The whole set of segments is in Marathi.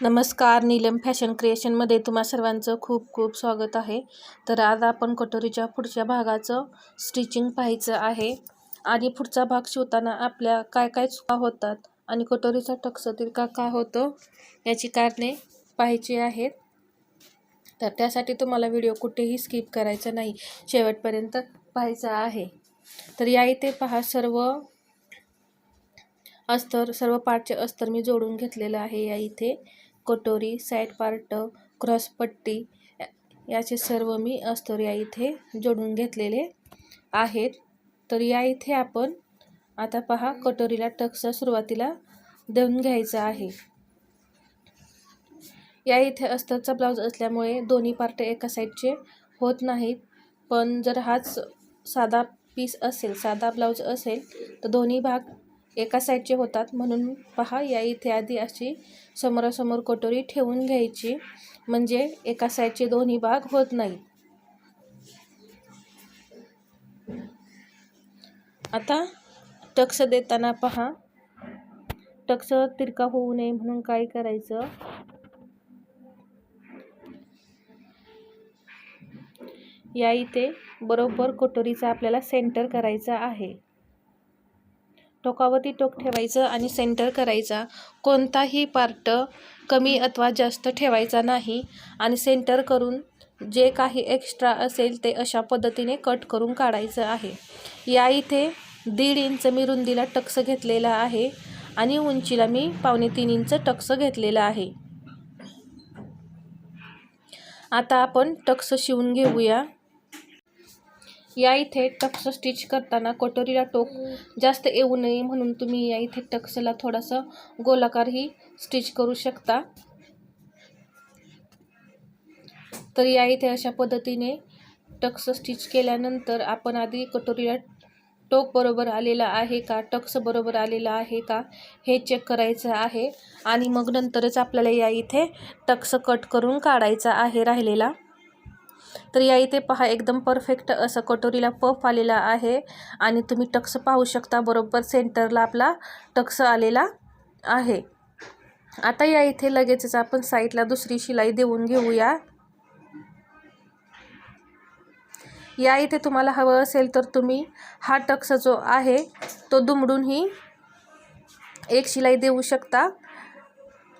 नमस्कार नीलम फॅशन क्रिएशनमध्ये तुम्हा सर्वांचं खूप खूप स्वागत आहे. तर आज आपण कटोरीच्या पुढच्या भागाचं स्टिचिंग पाहायचं आहे आणि पुढचा भाग शिवताना आपल्या काय काय चुका होतात आणि कटोरीचा टक्स तिरका का होतं याची कारणे पाहायची आहेत. तर त्यासाठी तुम्हाला व्हिडिओ कुठेही स्किप करायचा नाही शेवटपर्यंत पाहायचा आहे. तर या इथे पहा सर्व अस्तर सर्व पार्टचे अस्तर मी जोडून घेतलेलं आहे या इथे. कटोरी साईड पार्ट क्रॉसपट्टी याचे सर्व मी अस्तर या इथे जोडून घेतलेले आहेत. तर या इथे आपण आता पहा कटोरीला टक्स सुरुवातीला देऊन घ्यायचा आहे. या इथे अस्तरचा ब्लाऊज असल्यामुळे दोन्ही पार्ट एका साईडचे होत नाहीत. पण जर हाच साधा पीस असेल साधा ब्लाऊज असेल तर दोन्ही भाग एका साईडचे होतात. म्हणून पहा या इथे आधी अशी समोरासमोर कटोरी ठेवून घ्यायची. म्हणजे एका साईडचे दोन्ही भाग होत नाही. आता टक्स देताना पहा. टक्स तिरका होऊ नये म्हणून काय करायचं? या इथे बरोबर कटोरीचा आपल्याला सेंटर करायचा आहे. टोकावरती टोक ठेवायचं आणि सेंटर करायचा. कोणताही पार्ट कमी अथवा जास्त ठेवायचा नाही आणि सेंटर करून जे काही एक्स्ट्रा असेल ते अशा पद्धतीने कट करून काढायचं आहे. या इथे दीड इंच मी रुंदीला टक्स घेतलेला आहे आणि उंचीला मी पावणे तीन इंच टक्स घेतलेला आहे. आता आपण टक्स शिवून घेऊया. या इथे टक्स स्टिच करताना कटोरीला टोक जास्त येऊ नये म्हणून तुम्ही या इथे टक्सला थोडासा गोलाकारही स्टिच करू शकता. तर या इथे अशा पद्धतीने टक्स स्टिच केल्यानंतर आपण आधी कटोरीला टोक बरोबर आलेला आहे का टक्स बरोबर आलेला आहे का हे चेक करायचं आहे. आणि मग नंतरच आपल्याला या इथे टक्स कट करून काढायचा आहे राहिलेला. तर या इथे पहा एकदम परफेक्ट असं कटोरीला पफ आलेला आहे. आणि तुम्ही टक्स पाहू शकता बरोबर सेंटरला आपला टक्स आलेला आहे. आता या इथे लगेचच आपण साईडला दुसरी शिलाई देऊन घेऊया. या इथे तुम्हाला हवं असेल तर तुम्ही हा टक्स जो आहे तो दुमडूनही एक शिलाई देऊ शकता.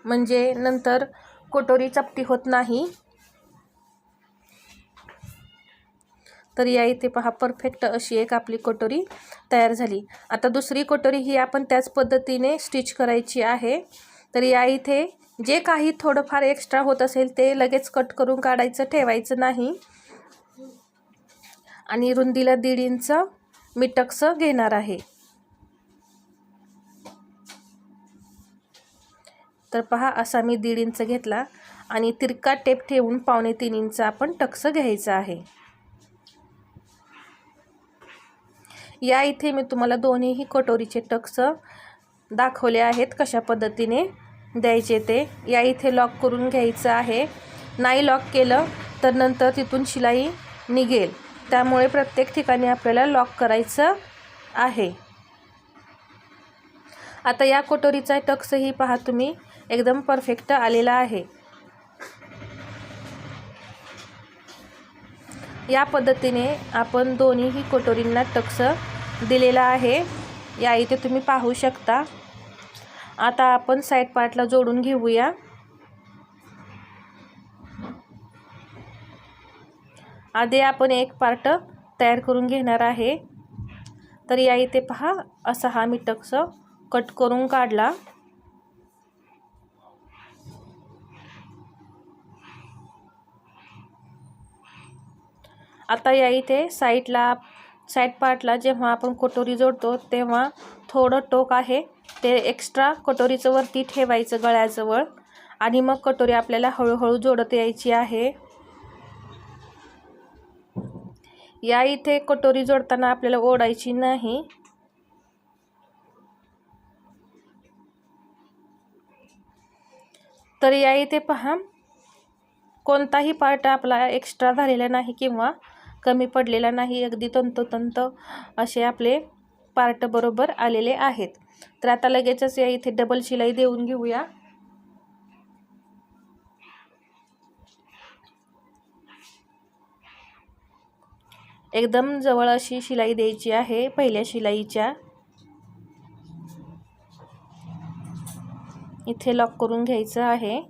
म्हणजे नंतर कटोरी चपटी होत नाही. तर या इथे पहा परफेक्ट अशी एक आपली कटोरी तयार झाली. आता दुसरी कटोरी ही आपण त्याच पद्धतीने स्टिच करायची आहे. तर या इथे जे काही थोडंफार एक्स्ट्रा होत असेल ते लगेच कट करून काढायचं ठेवायचं नाही. आणि रुंदीला दीड इंच मी टक्स घेणार आहे. तर पहा असा मी दीड इंच घेतला. आणि तिरका टेप ठेवून पावणे तीन इंच आपण टक्स घ्यायचं आहे. या इथे मी तुम्हाला दोन्हीही कटोरीचे टक्स दाखवले आहेत कशा पद्धतीने द्यायचे ते. या इथे लॉक करून घ्यायचं आहे. नाही लॉक केलं तर नंतर तिथून शिलाई निघेल. त्यामुळे प्रत्येक ठिकाणी आपल्याला लॉक करायचं आहे. आता या कटोरीचा टक्सही पहा तुम्ही एकदम परफेक्ट आलेला आहे. या पद्धतीने आपण दोन्हीही कटोरींना टक्स दिलेला आहे. या इथे तुम्ही पाहू शकता. आता आपण साईड पार्टला जोडून घेऊया. आधी आपण एक पार्ट तयार करून घेणार आहे. तर या इथे पहा असा हा मी टक्स कट करून काढला. आता या इथे साईडला साईड पार्टला जेव्हा आपण कटोरी जोडतो तेव्हा थोडं टोक आहे. ते एक्स्ट्रा कटोरीचं वरती ठेवायचं गळ्याजवळ. आणि मग कटोरी आपल्याला हळूहळू जोडत यायची आहे. या इथे कटोरी जोडताना आपल्याला ओढायची नाही. तर या इथे पहा. कोणताही पार्ट आपला एक्स्ट्रा झालेला नाही किंवा कमी पडलेला नाही अगदी तंतोतंत असे आपले पार्ट बरोबर आलेले आहेत. तर आता लगेचच या इथे डबल शिलाई देऊन घेऊया. एकदम जवळ अशी शिलाई द्यायची आहे पहिल्या शिलाईच्या. इथे लॉक करून घ्यायचं आहे.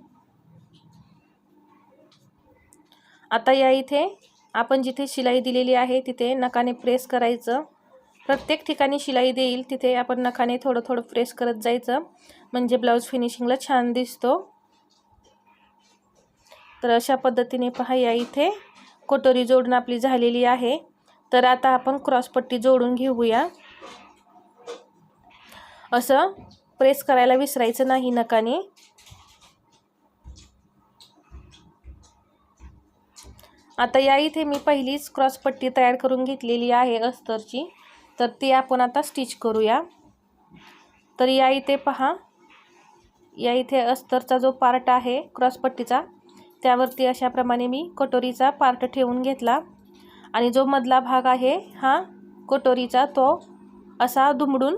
आता या इथे आपण जिथे शिलाई दिलेली आहे तिथे नकाने प्रेस करायचं. प्रत्येक ठिकाणी शिलाई देईल तिथे आपण नखाने थोडं थोडं प्रेस करत जायचं. म्हणजे ब्लाऊज फिनिशिंगला छान दिसतो. तर अशा पद्धतीने पहा या इथे कोटोरी जोडून आपली झालेली आहे. तर आता आपण क्रॉसपट्टी जोडून घेऊया. असं प्रेस करायला विसरायचं नाही नकाने आता या इथे मी पहिलीच क्रॉसपट्टी तयार करून घेतलेली आहे अस्तरची. तर ती आपण आता स्टिच करूया. तर या इथे पहा. या इथे अस्तरचा जो पार्ट आहे क्रॉसपट्टीचा त्यावरती अशाप्रमाणे मी कटोरीचा पार्ट ठेवून घेतला. आणि जो मधला भाग आहे हा कटोरीचा तो असा दुमडून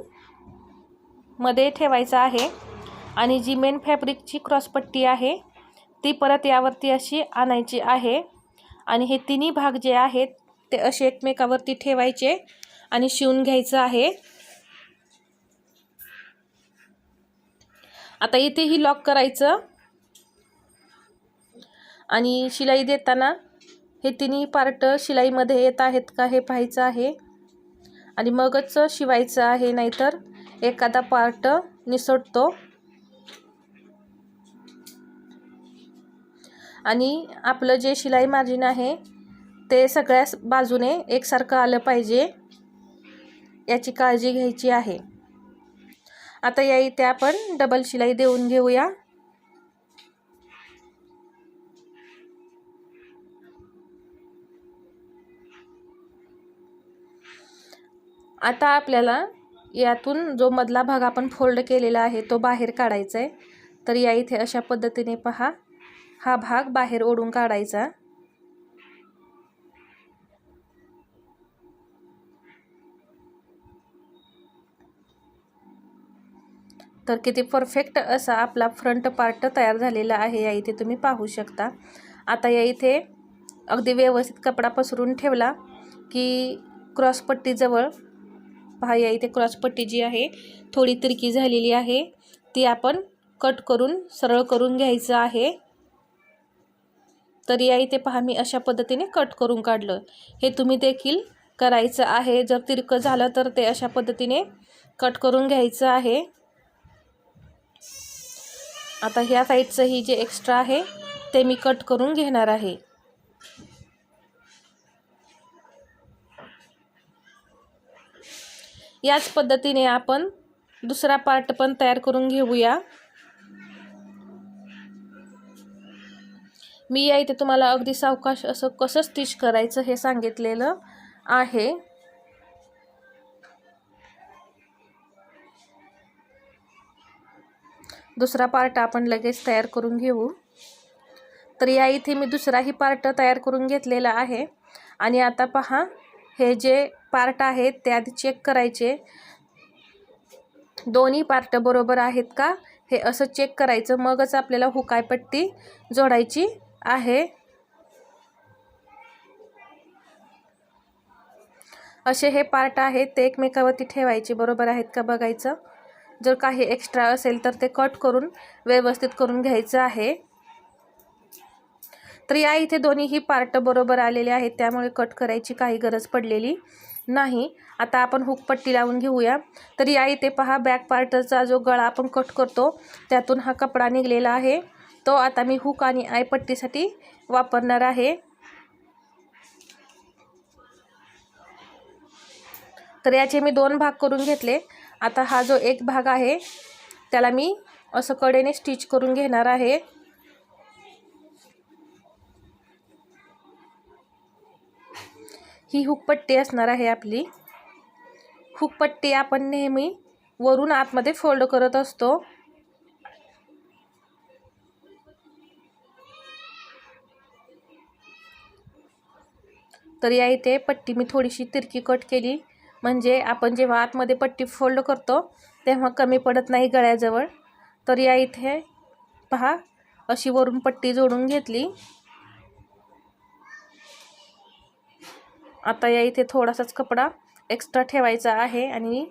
मध्ये ठेवायचा आहे. आणि जी मेन फॅब्रिकची क्रॉसपट्टी आहे ती परत यावरती अशी आणायची आहे. आणि हे तिन्ही भाग जे आहेत ते असे एकमेकावरती ठेवायचे आणि शिवून घ्यायचं आहे. आता इथेही लॉक करायचं. आणि शिलाई देताना हे तिन्ही पार्ट शिलाईमध्ये येत आहेत का हे पाहायचं आहे. आणि मगच शिवायचं आहे नाहीतर एखादा पार्ट निसटतो. आणि आपलं जे शिलाई मार्जिन आहे ते सगळ्या बाजूने एकसारखं आलं पाहिजे याची काळजी घ्यायची आहे. आता या इथे आपण डबल शिलाई देऊन घेऊया. आता आपल्याला यातून जो मधला भाग आपण फोल्ड केलेला आहे तो बाहेर काढायचा आहे. तर या इथे अशा पद्धतीने पहा. हा भाग बाहेर ओढून काढायचा. तर किती परफेक्ट असा आपला फ्रंट पार्ट तयार झालेला आहे या इथे तुम्ही पाहू शकता. आता या इथे अगदी व्यवस्थित कपडा पसरून ठेवला की क्रॉसपट्टीजवळ पहा या इथे क्रॉसपट्टी जी आहे थोडी तिरकी झालेली आहे. ती आपण कट करून सरळ करून घ्यायचं आहे. तर या इथे पहा मी अशा पद्धतीने कट करून काढलं. हे तुम्ही देखील करायचं आहे. जर तिरकं झालं तर ते अशा पद्धतीने कट करून घ्यायचं आहे. आता ह्या साईडचं ही जे एक्स्ट्रा आहे ते मी कट करून घेणार आहे. याच पद्धतीने आपण दुसरा पार्ट पण तयार करून घेऊया. मी या इथे तुम्हाला अगदी सावकाश असं कसं स्टिच करायचं हे सांगितलेलं आहे. दुसरा पार्ट आपण लगेच तयार करून घेऊ. तर या इथे मी दुसराही पार्ट तयार करून घेतलेला आहे. आणि आता पहा हे जे पार्ट आहेत ते आधी चेक करायचे. दोन्ही पार्ट बरोबर आहेत का? हे असं चेक करायचं. मगच आपल्याला हुकायपट्टी जोडायची. आहे. असे हे पार्ट आहेत ते एकमेकावरती ठेवायचे बरोबर आहेत का बघायचं? जर काही एक्स्ट्रा असेल तर ते कट करून व्यवस्थित करून घ्यायचं आहे. तर या इथे दोन्हीही पार्ट बरोबर आलेले आहेत त्यामुळे कट करायची काही गरज पडलेली नाही. आता आपण हुकपट्टी लावून घेऊया. तर या इथे पहा बॅक पार्टचा जो गळा आपण कट करतो त्यातून हा कपडा निघलेला आहे. तो आता मी हुक आणि आयपट्टीसाठी वापरणार आहे. तर याचे मी दोन भाग करून घेतले. आता हा जो एक भाग आहे त्याला मी असं कडेने स्टिच करून घेणार आहे. ही हुकपट्टी असणार आहे आपली. हुकपट्टी आपण नेहमी वरून आतमध्ये फोल्ड करत असतो. तर या इथे पट्टी मी थोडीशी तिरकी कट केली. म्हणजे आपण जेव्हा आतमध्ये पट्टी फोल्ड करतो तेव्हा कमी पडत नाही गळ्याजवळ. तर या इथे. पहा अशी वरून पट्टी जोडून घेतली. आता या इथे थोडासाच कपडा एक्स्ट्रा ठेवायचा आहे आणि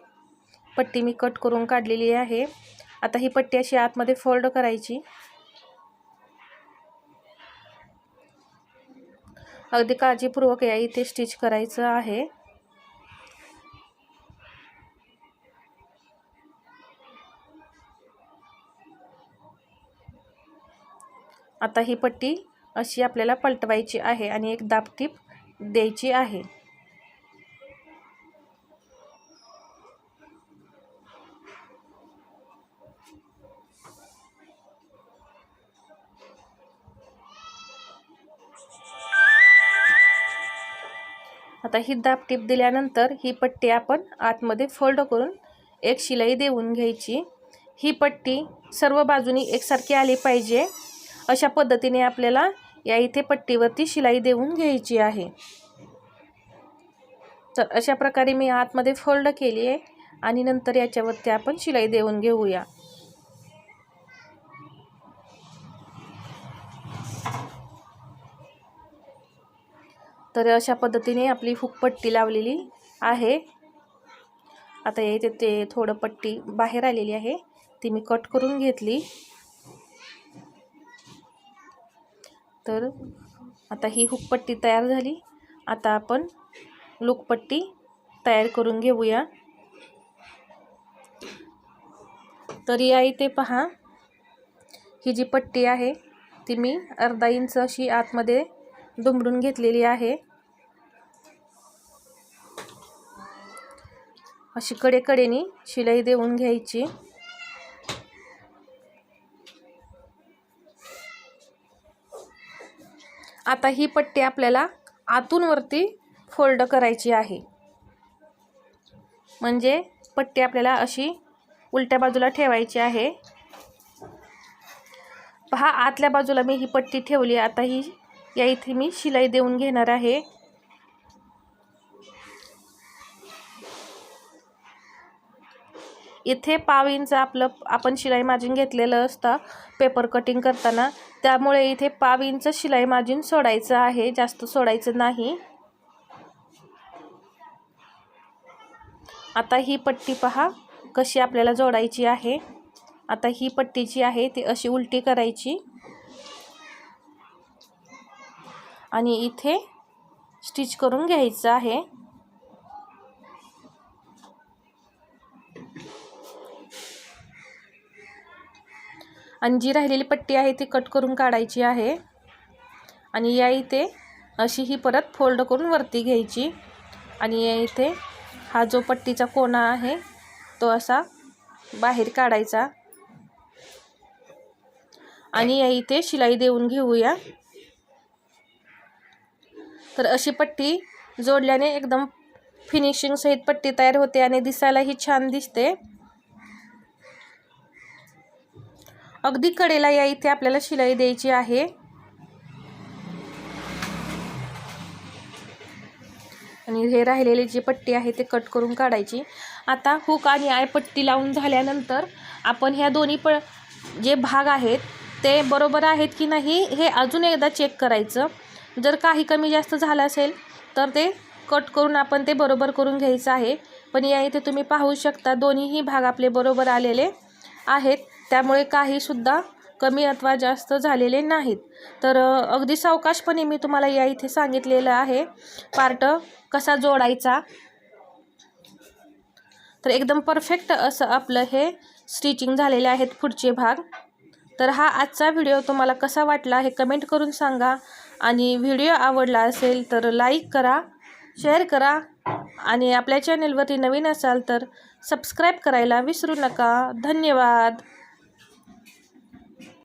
पट्टी मी कट करून काढलेली आहे. आता ही पट्टी अशी आतमध्ये फोल्ड करायची. अगदी काळजीपूर्वक या इथे स्टिच करायचं आहे. आता ही पट्टी अशी आपल्याला पलटवायची आहे आणि एक दाबटीप द्यायची आहे. आता ही दाब टीप दिल्यानंतर ही पट्टी आपण आतमध्ये फोल्ड करून एक शिलाई देऊन घ्यायची. ही पट्टी सर्व बाजूनी एकसारखी आली पाहिजे. अशा पद्धतीने आपल्याला या इथे पट्टीवरती शिलाई देऊन घ्यायची आहे. तर अशा प्रकारे मी आतमध्ये फोल्ड केली आहे आणि नंतर याच्यावरती आपण शिलाई देऊन घेऊया. तर अशा पद्धतीने आपली हुकपट्टी लावलेली आहे. आता इथे ते थोडं पट्टी बाहेर आलेली आहे. ती मी कट करून घेतली. तर आता ही हुकपट्टी तयार झाली. आता आपण लुकपट्टी तयार करून घेऊया. तर या इथे पहा. ही जी पट्टी आहे ती मी अर्धा इंच अशी आतमध्ये दुमडून घेतलेली आहे. अशी कडेकडेनी शिलाई देऊन घ्यायची. आता ही पट्टी आपल्याला आतून वरती फोल्ड करायची आहे. म्हणजे पट्टी आपल्याला अशी उलट्या बाजूला ठेवायची आहे. पहा आतल्या बाजूला मी ही पट्टी ठेवली आता ही या इथे मी शिलाई देऊन घेणार आहे. इथे पाव इंच आपलं आपण शिलाई मार्जिन घेतलेलं असतं पेपर कटिंग करताना. त्यामुळे इथे पाव इंच शिलाई मार्जिन सोडायचं आहे जास्त सोडायचं नाही. आता ही पट्टी पहा कशी आपल्याला जोडायची आहे. आता ही पट्टी जी आहे ती अशी उलटी करायची. आणि इथे स्टिच करून घ्यायचं आहे. आणि जी राहिलेली पट्टी आहे ती कट करून काढायची आहे. आणि या इथे अशी ही परत फोल्ड करून वरती घ्यायची. आणि या इथे हा जो पट्टीचा कोणा आहे तो असा बाहेर काढायचा. आणि या इथे शिलाई देऊन घेऊया. तर अशी पट्टी जोडल्याने एकदम फिनिशिंग सहित पट्टी तयार होते आणि दिसायलाही छान दिसते. अगदी कडेला या इथे आपल्याला शिलाई द्यायची आहे. आणि हे राहिलेली जी पट्टी आहे ते कट करून काढायची. आता हुक आणि आय पट्टी लावून झाल्यानंतर आपण ह्या दोन्ही प जे भाग आहेत ते बरोबर आहेत की नाही हे अजून एकदा चेक करायचं. जर काही कमी जास्त झालं असेल तर ते कट करून आपण ते बरोबर करून घ्यायचं आहे. पण या इथे तुम्ही पाहू शकता दोन्हीही भाग आपले बरोबर आलेले आहेत. त्यामुळे काहीसुद्धा कमी अथवा जास्त झालेले नाहीत. तर अगदी सावकाशपणे मी तुम्हाला या इथे सांगितलेलं आहे. पार्ट कसा जोडायचा? तर एकदम परफेक्ट असं आपलं हे स्टिचिंग झालेले आहेत पुढचे भाग. तर हा आजचा व्हिडिओ तुम्हाला कसा वाटला हे कमेंट करून सांगा. आणि व्हिडिओ आवडला असेल तर लाईक करा शेअर करा आणि आपल्या चॅनलवरती नवीन असाल तर सबस्क्राईब करायला विसरू नका. धन्यवाद.